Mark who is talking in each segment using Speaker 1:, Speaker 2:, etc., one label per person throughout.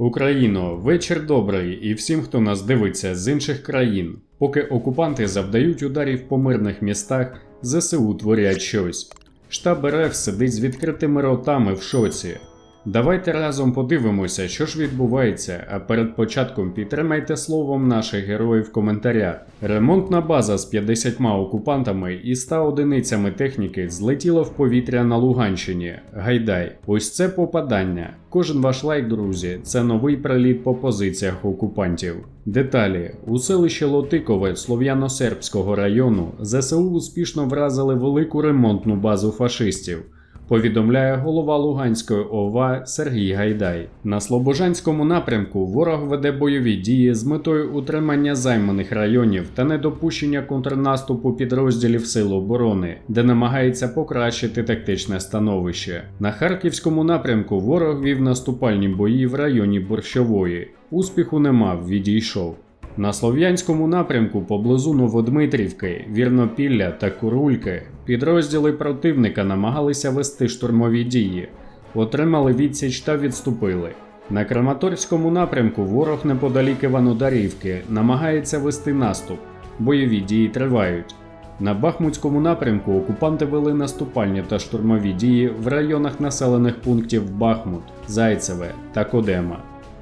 Speaker 1: Україно, вечір добрий і всім, хто нас дивиться з інших країн. Поки окупанти завдають ударів по мирних містах, ЗСУ творять щось. Штаб РФ сидить з відкритими ротами в шоці. Давайте разом подивимося, що ж відбувається, а перед початком підтримайте словом наших героїв в коментарях. Ремонтна база з 50 окупантами і 100 одиницями техніки злетіла в повітря на Луганщині. Гайдай, ось це попадання. Кожен ваш лайк, друзі, це новий приліт по позиціях окупантів. Деталі у селищі Лотикове Слов'яно-Сербського району ЗСУ успішно вразили велику ремонтну базу фашистів повідомляє голова Луганської ОВА Сергій Гайдай. На Слобожанському напрямку ворог веде бойові дії з метою утримання займаних районів та недопущення контрнаступу підрозділів Сил оборони, де намагається покращити тактичне становище. На Харківському напрямку ворог вів наступальні бої в районі Борщової. Успіху не мав, відійшов. На Слов'янському напрямку поблизу Новодмитрівки, Вірнопілля та Курульки підрозділи противника намагалися вести штурмові дії, отримали відсіч та відступили. На Краматорському напрямку ворог неподалік Іванодарівки намагається вести наступ. Бойові дії тривають. На Бахмутському напрямку окупанти вели наступальні та штурмові дії в районах населених пунктів Бахмут, Зайцеве та Кодема.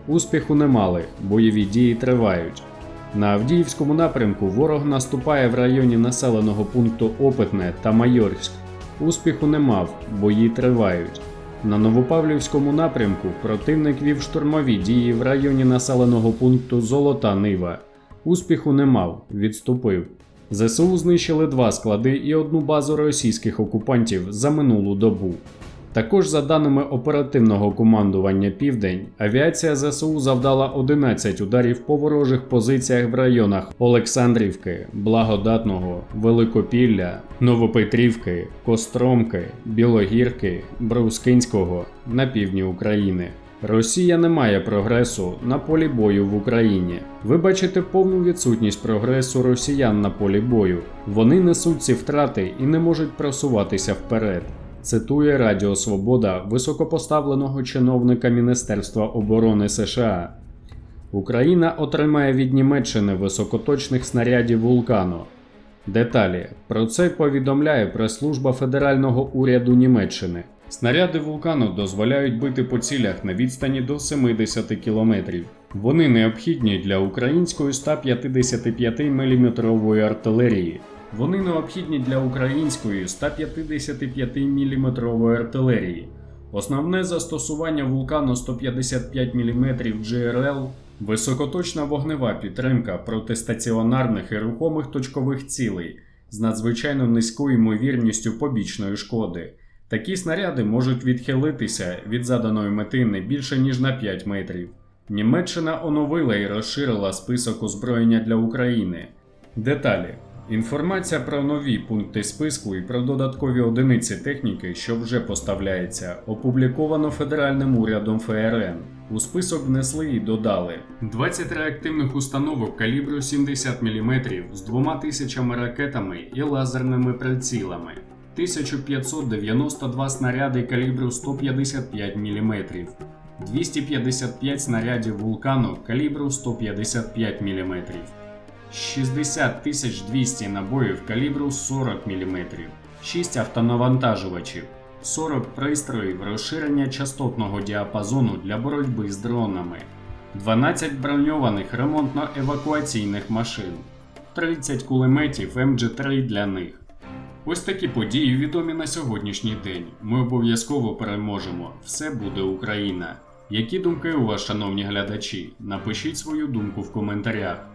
Speaker 1: Успіху не мали, бойові дії тривають. На Авдіївському напрямку ворог наступає в районі населеного пункту Опитне та Майорськ. Успіху не мав, бої тривають. На Новопавлівському напрямку противник вів штурмові дії в районі населеного пункту Золота Нива. Успіху не мав, відступив. ЗСУ знищили два склади і одну базу російських окупантів за минулу добу. Також, за даними оперативного командування Південь, авіація ЗСУ завдала 11 ударів по ворожих позиціях в районах Олександрівки, Благодатного, Великопілля, Новопетрівки, Костромки, Білогірки, Брускинського на півдні України. Росія не має прогресу на полі бою в Україні. Ви бачите повну відсутність прогресу росіян на полі бою. Вони несуть ці втрати і не можуть просуватися вперед. Цитує Радіо Свобода високопоставленого чиновника Міністерства оборони США. Україна отримає від Німеччини високоточних снарядів вулкану. Деталі про це повідомляє прес-служба Федерального уряду Німеччини. Снаряди вулкану дозволяють бити по цілях на відстані до 70 кілометрів. Вони необхідні для української 155 мм артилерії. Вони необхідні для української 155 мм артилерії. Основне застосування вулкану 155 мм GRL – високоточна вогнева підтримка протистаціонарних і рухомих точкових цілей з надзвичайно низькою ймовірністю побічної шкоди. Такі снаряди можуть відхилитися від заданої мети не більше ніж на 5 метрів. Німеччина оновила і розширила список озброєння для України. Деталі. Інформація про нові пункти списку і про додаткові одиниці техніки, що вже поставляється, опубліковано Федеральним урядом ФРН. У список внесли і додали 20 реактивних установок калібру 70 мм з двома тисячами ракетами і лазерними прицілами, 1592 снаряди калібру 155 мм, 255 снарядів вулкану калібру 155 мм. 60 200 набоїв калібру 40 мм, 6 автонавантажувачів, 40 пристроїв розширення частотного діапазону для боротьби з дронами, 12 броньованих ремонтно-евакуаційних машин, 30 кулеметів МГ3 для них. Ось такі події відомі на сьогоднішній день. Ми обов'язково переможемо. Все буде Україна. Які думки у вас, шановні глядачі? Напишіть свою думку в коментарях.